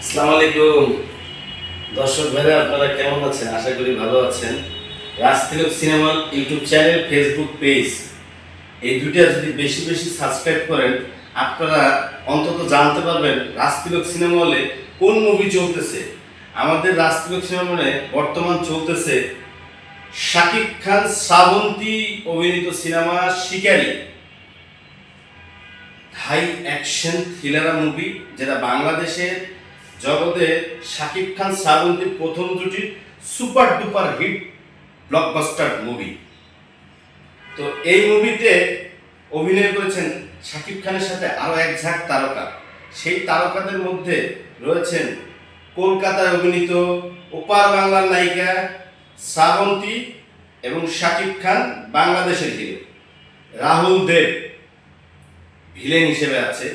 আসসালামু আলাইকুম। দর্শক ভাইরা, আপনারা কেমন আছেন? আশা করি ভালো আছেন। রাজতিলক সিনেমার ইউটিউব চ্যানেল ফেসবুক পেজ এই দুইটা যদি বেশি বেশি সাবস্ক্রাইব করেন, আপনারা অন্তত জানতে পারবেন রাজতিলক সিনেমা হলে কোন মুভি চলতেছে। আমাদের রাজতিলক সিনেমা হলে বর্তমান চলতেছে শাকিব খান শ্রাবন্তী অভিনীত সিনেমা শিকারী। হাই অ্যাকশন থ্রিলারা মুভি যেটা বাংলাদেশের জগতে শাকিব খান শ্রাবন্তীর প্রথম দুটি super duper hit blockbuster movie তো এই মুভিতে অভিনয় করেছেন শাকিব খানের সাথে আরও এক ঝাঁক তারকা। সেই তারকাদের মধ্যে রয়েছেন কলকাতায় অভিনীত ওপার বাংলার নায়িকা শ্রাবন্তী এবং শাকিব খান, বাংলাদেশের হিরো। রাহুল দেব ভিলেন হিসেবে আছে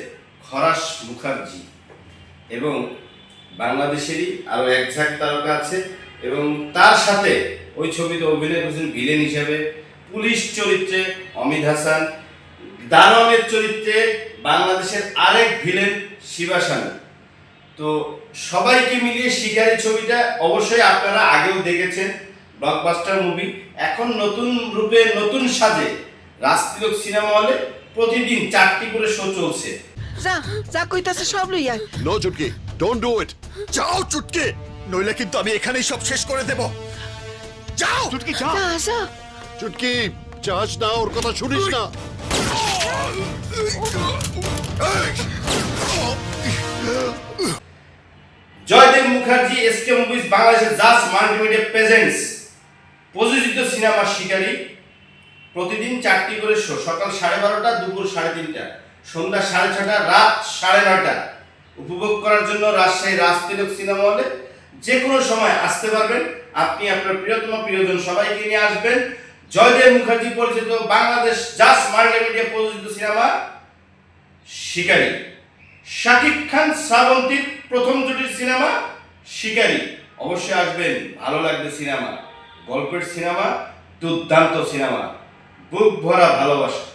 খরাস মুখার্জি এবং বাংলাদেশেরই আরও এক ঝাঁক তারকা আছে এবং তার সাথে ওই ছবিতে অভিনয় করেছেন ভিলেন হিসেবে। পুলিশ চরিত্রে অমিত হাসান, দানবের চরিত্রে বাংলাদেশের আরেক ভিলেন শিবাসানু তো সবাইকে মিলিয়ে শিকারী ছবিটা অবশ্যই আপনারা আগেও দেখেছেন ব্লকবাস্টার মুভি এখন নতুন রূপে নতুন সাজে রাজতিলক সিনেমা হলে প্রতিদিন চারটি করে শো চলছে। যা যা কইতাছে সব লই আয়। নো চুটকি ডোন্ট ডু ইট যাও চুটকি নইলে কিন্তু আমি এখানেই সব শেষ করে দেব। যাও! চুটকি যাও যা যা। চুটকি যাস না ওর কথা শুনিস না। জয়দেব মুখার্জি এসকে মুভিজ বাংলাদেশের জাস মাল্টিমিডিয়া প্রেজেন্টস। প্রযোজিত সিনেমা শিকারী। প্রতিদিন চারটি করে শো সকাল সাড়ে বারোটা দুপুর সাড়ে তিনটা। সন্ধ্যা সাড়ে ছটা, রাত সাড়ে নয়টা। উপভোগ করার জন্য রাজশাহী রাজতিলক সিনেমা হলে যে কোনো সময় আসতে পারবেন। আপনি আপনার প্রিয়তম, প্রিয়জন সবাইকে নিয়ে আসবেন। জয়দেব মুখার্জি পরিচিত বাংলাদেশ জাস মাল্টিমিডিয়া প্রযোজিত সিনেমা শিকারী। শাকিব খান শ্রাবন্তীর প্রথম জুটির সিনেমা শিকারী। অবশ্যই আসবেন, ভালো লাগবে সিনেমা। গল্পের সিনেমা, দুর্দান্ত সিনেমা। বুক ভরা ভালোবাসা।